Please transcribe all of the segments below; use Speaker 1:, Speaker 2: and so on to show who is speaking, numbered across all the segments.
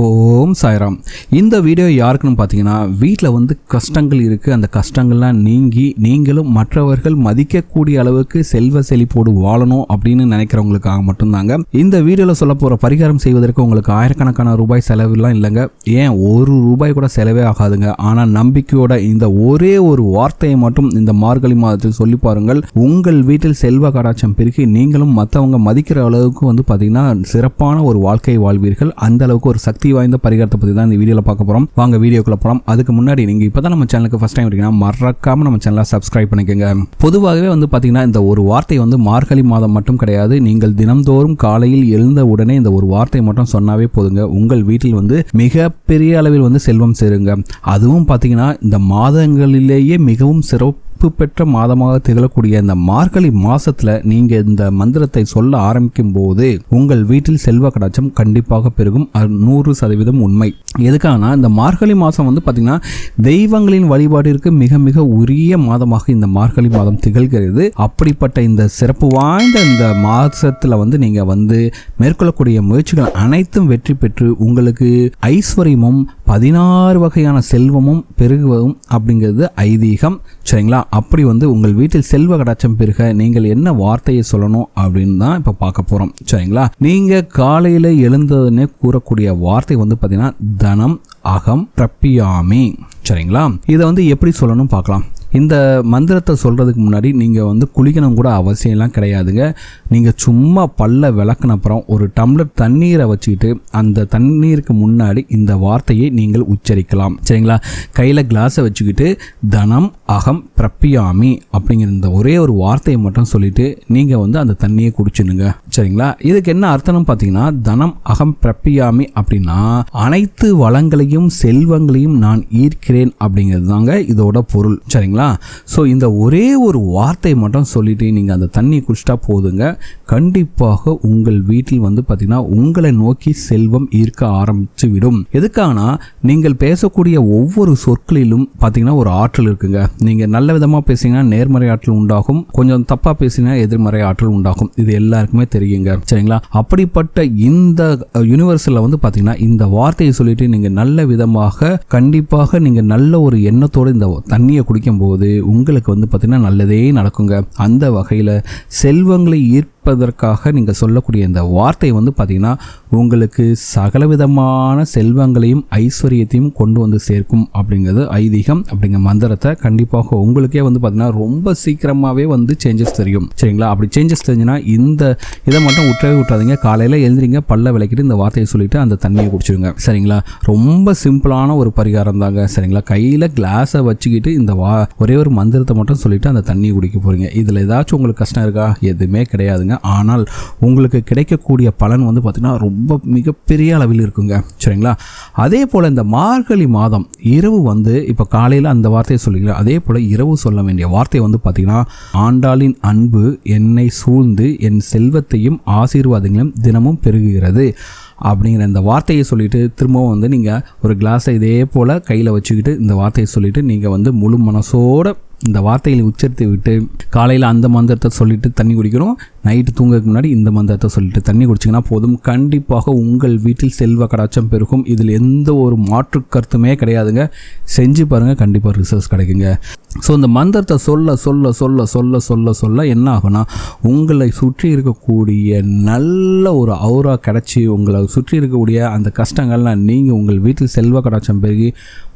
Speaker 1: ஓம் சாய்ராம். இந்த வீடியோ யாருக்குன்னு பார்த்தீங்கன்னா வீட்டில் வந்து கஷ்டங்கள் இருக்குது அந்த கஷ்டங்கள்லாம் நீங்கி நீங்களும் மற்றவர்கள் மதிக்கக்கூடிய அளவுக்கு செல்வ செழிப்போடு வாழணும் அப்படின்னு நினைக்கிறவங்களுக்காக மட்டும்தாங்க. இந்த வீடியோவில் சொல்ல போகிற பரிகாரம் செய்வதற்கு உங்களுக்கு ஆயிரக்கணக்கான ரூபாய் செலவுலாம் இல்லைங்க. ஏன்? ஒரு ரூபாய் கூட செலவே ஆகாதுங்க. ஆனால் நம்பிக்கையோட இந்த ஒரே ஒரு வார்த்தையை மட்டும் இந்த மார்கழி மாதத்தில் சொல்லி பாருங்கள். உங்கள் வீட்டில் செல்வ கடாச்சம் பெருக்கி நீங்களும் மற்றவங்க மதிக்கிற அளவுக்கு வந்து பார்த்தீங்கன்னா சிறப்பான ஒரு வாழ்க்கையை வாழ்வீர்கள். அந்த அளவுக்கு ஒரு சக்தி வாய்ந்த பரிகாரத்தை பற்றி தான் இந்த வீடியோவில் பார்க்க போகிறோம் வாங்க வீடியோக்குள்ள போகலாம் அதுக்கு முன்னாடி நீங்கள் இப்போ தான் நம்ம சேனலுக்கு ஃபஸ்ட் டைம் இருக்கீங்கன்னா மறக்காம நம்ம சேனலை சப்ஸ்கிரைப் பண்ணிக்கோங்க. பொதுவாகவே வந்து பார்த்தீங்கன்னா இந்த ஒரு வார்த்தை வந்து மார்கழி மாதம் மட்டும் கிடையாது. நீங்கள் தினம்தோறும் காலையில் எழுந்த உடனே இந்த ஒரு வார்த்தை மட்டும் சொன்னாவே போதுங்க. உங்கள் வீட்டில் வந்து மிகப்பெரிய அளவில் வந்து செல்வம் சேருங்க. அதுவும் பார்த்தீங்கன்னா இந்த மாதங்களிலேயே மிகவும் சிறப்பு சிறப்பு பெற்ற மாதமாக திகழக்கூடிய இந்த மார்கழி மாசத்துல நீங்க இந்த மந்திரத்தை சொல்ல ஆரம்பிக்கும் போது உங்கள் வீட்டில் செல்வ கடாச்சம் கண்டிப்பாக பெருகும். நூறு சதவீதம் உண்மை. எதுக்காகனா இந்த மார்கழி மாதம் வந்து பார்த்தீங்கன்னா தெய்வங்களின் வழிபாட்டிற்கு மிக மிக உரிய மாதமாக இந்த மார்கழி மாதம் திகழ்கிறது. அப்படிப்பட்ட இந்த சிறப்பு வாய்ந்த இந்த மாதத்தில் வந்து நீங்கள் வந்து மேற்கொள்ளக்கூடிய முயற்சிகள் அனைத்தும் வெற்றி பெற்று உங்களுக்கு ஐஸ்வர்யமும் பதினாறு வகையான செல்வமும் பெருகுவதும் அப்படிங்கிறது ஐதீகம். சரிங்களா? அப்படி வந்து உங்கள் வீட்டில் செல்வ கடாச்சம் பெருக நீங்கள் என்ன வார்த்தையை சொல்லணும் அப்படின்னு தான் இப்போ பார்க்க போகிறோம் சரிங்களா? நீங்கள் காலையில் எழுந்ததுன்னே கூறக்கூடிய வார்த்தை வந்து பார்த்திங்கன்னா தனம் அகம் பிரப்பியாமி சரிங்களா? இதை வந்து எப்படி சொல்லணும் பார்க்கலாம். இந்த மந்திரத்தை சொல்கிறதுக்கு முன்னாடி நீங்கள் வந்து குளிக்கணும் கூட அவசியம்லாம் கிடையாதுங்க. நீங்கள் சும்மா பல்ல விளக்குனப்புறம் ஒரு டம்ளர் தண்ணீரை வச்சுக்கிட்டு அந்த தண்ணீருக்கு முன்னாடி இந்த வார்த்தையை நீங்கள் உச்சரிக்கலாம். சரிங்களா? கையில் கிளாஸை வச்சுக்கிட்டு தனம் அகம் பிரப்பியாமி அப்படிங்கிற இந்த ஒரே ஒரு வார்த்தையை மட்டும் சொல்லிட்டு நீங்கள் வந்து அந்த தண்ணியை குடிச்சிடுங்க. சரிங்களா? இதுக்கு என்ன அர்த்தம்னு பார்த்தீங்கன்னா தனம் அகம் பிரப்பியாமி அப்படின்னா அனைத்து வளங்களையும் செல்வங்களையும் நான் ஈர்க்கிறேன் அப்படிங்கிறது தாங்க இதோட பொருள். சரிங்களா? ஸோ இந்த ஒரே ஒரு வார்த்தை மட்டும் சொல்லிவிட்டு நீங்கள் அந்த தண்ணி குடிச்சிட்டா போதுங்க. கண்டிப்பாக உங்கள் வீட்டில் வந்து பார்த்திங்கன்னா உங்களை நோக்கி செல்வம் ஈர்க்க ஆரம்பித்து விடும். எதுக்கானால் நீங்கள் பேசக்கூடிய ஒவ்வொரு சொற்களிலும் பார்த்தீங்கன்னா ஒரு ஆற்றல் இருக்குங்க. நீங்கள் நல்ல விதமாக பேசிங்கன்னா நேர்மறை ஆற்றல் உண்டாகும். கொஞ்சம் தப்பாக பேசினா எதிர்மறை ஆற்றல் உண்டாகும். இது எல்லாருக்குமே தெரியுங்க. சரிங்களா? அப்படிப்பட்ட இந்த யூனிவர்ஸில் வந்து பார்த்தீங்கன்னா இந்த வார்த்தையை சொல்லிட்டு நீங்கள் நல்ல விதமாக கண்டிப்பாக நீங்கள் நல்ல ஒரு எண்ணத்தோடு இந்த தண்ணியை குடிக்கும்போது உங்களுக்கு வந்து பார்த்திங்கன்னா நல்லதே நடக்குங்க. அந்த வகையில் செல்வங்களை ஈர்ப்பதற்காக நீங்கள் சொல்லக்கூடிய இந்த வார்த்தை வந்து பார்த்தீங்கன்னா உங்களுக்கு சகலவிதமான செல்வங்களையும் ஐஸ்வர்யத்தையும் கொண்டு வந்து சேர்க்கும் அப்படிங்கிறது ஐதீகம் அப்படிங்கிற மந்திரத்தை கண்டிப்பாக உங்களுக்கே வந்து பார்த்திங்கன்னா ரொம்ப சீக்கிரமாகவே வந்து சேஞ்சஸ் தெரியும். சரிங்களா? அப்படி சேஞ்சஸ் தெரிஞ்சுன்னா இந்த இதை மட்டும் விட்டவே விட்டாதீங்க காலையில் எழுந்திரிங்க பல்ல விளக்கிட்டு இந்த வார்த்தையை சொல்லிட்டு அந்த தண்ணியை குடிச்சிடுங்க சரிங்களா? ரொம்ப சிம்பிளான ஒரு பரிகாரம் தாங்க. சரிங்களா? கையில் கிளாஸை வச்சுக்கிட்டு இந்த வா ஒரே ஒரு மந்திரத்தை மட்டும் சொல்லிவிட்டு அந்த தண்ணியை குடிக்க போகிறீங்க இதில் ஏதாச்சும் உங்களுக்கு கஷ்டம் இருக்கா? எதுவுமே கிடையாதுங்க. ஆனால் உங்களுக்கு கிடைக்கக்கூடிய பலன் வந்து பார்த்திங்கன்னா ரொம்ப மிகப்பெரிய அளவில் இருக்குங்க. சரிங்களா? அதே போல் இந்த மார்கழி மாதம் இரவு வந்து இப்போ காலையில் அந்த வார்த்தையை சொல்லிக்கலாம் அதே போல் இரவு சொல்ல வேண்டிய வார்த்தை வந்து பார்த்திங்கன்னா ஆண்டாளின் அன்பு என்னை சூழ்ந்து என் செல்வத்தையும் ஆசீர்வாதங்களையும் தினமும் பெருகுகிறது. அப்படிங்கிற இந்த வார்த்தையை சொல்லிவிட்டு திரும்பவும் வந்து நீங்கள் ஒரு கிளாஸை இதே போல் கையில் வச்சுக்கிட்டு இந்த வார்த்தையை சொல்லிவிட்டு நீங்கள் வந்து முழு மனசோட இந்த வார்த்தைகளை உச்சரித்து விட்டு காலையில் அந்த மந்திரத்தை சொல்லிவிட்டு தண்ணி குடிக்கணும். நைட்டு தூங்குறதுக்கு முன்னாடி இந்த மந்திரத்தை சொல்லிட்டு தண்ணி குடிச்சிங்கன்னா போதும். கண்டிப்பாக உங்கள் வீட்டில் செல்வ கடாச்சம் பெருகும். இதில் எந்த ஒரு மாற்று கருத்துமே கிடையாதுங்க. செஞ்சு பாருங்கள் கண்டிப்பாக ரிசல்ட்ஸ் கிடைக்குங்க. ஸோ இந்த மந்திரத்தை சொல்ல சொல்ல சொல்ல சொல்ல சொல்ல சொல்ல என்ன ஆகும்னா உங்களை சுற்றி இருக்கக்கூடிய நல்ல ஒரு அவுரா கிடச்சி உங்களை சுற்றி இருக்கக்கூடிய அந்த கஷ்டங்கள்லாம் நீங்கள் உங்கள் வீட்டில் செல்வ கடாச்சம் பெருகி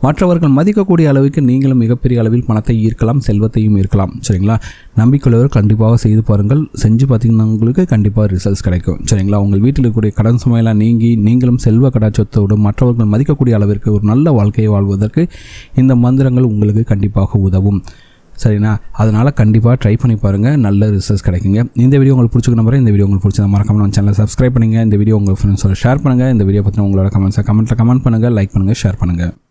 Speaker 1: மற்றவர்கள் மதிக்கக்கூடிய அளவுக்கு நீங்களும் மிகப்பெரிய அளவில் பணத்தை ஈர்க்கலாம் செல்வத்தையும் ஈர்க்கலாம். சரிங்களா? நம்பிக்கையுள்ளவர் கண்டிப்பாக செய்து பாருங்கள். செஞ்சு பார்த்தீங்கன்னா உங்களுக்கு கண்டிப்பாக ரிசல்ட்ஸ் கிடைக்கும். சரிங்களா? உங்கள் வீட்டில் இருக்கக்கூடிய கடன் சுமையெல்லாம் நீங்கி நீங்களும் செல்வ கடாச்சத்தோடு மற்றவர்கள் மதிக்கக்கூடிய அளவிற்கு ஒரு நல்ல வாழ்க்கையை வாழ்வதற்கு இந்த மந்திரங்கள் உங்களுக்கு கண்டிப்பாக உதவும். சரிண்ணா? அதனால் கண்டிப்பாக ட்ரை பண்ணி பாருங்கள் நல்ல ரிசல்ட்ஸ் கிடைக்குங்க. இந்த வீடியோ உங்களுக்கு பிடிச்சிக்க நம்பர் இந்த வீடியோ உங்களுக்கு பிடிச்சத மறக்காமல் நம்ம சேனலை சப்ஸ்கிரைப் பண்ணுங்கள் இந்த வீடியோ உங்கள் ஃப்ரெண்ட்ஸோட ஷேர் பண்ணுங்கள் இந்த வீடியோ பற்றின உங்களோட கமெண்ட்ஸை கமெண்ட்டில் கமெண்ட் பண்ணுங்கள் லைக் பண்ணுங்கள் ஷேர் பண்ணுங்கள்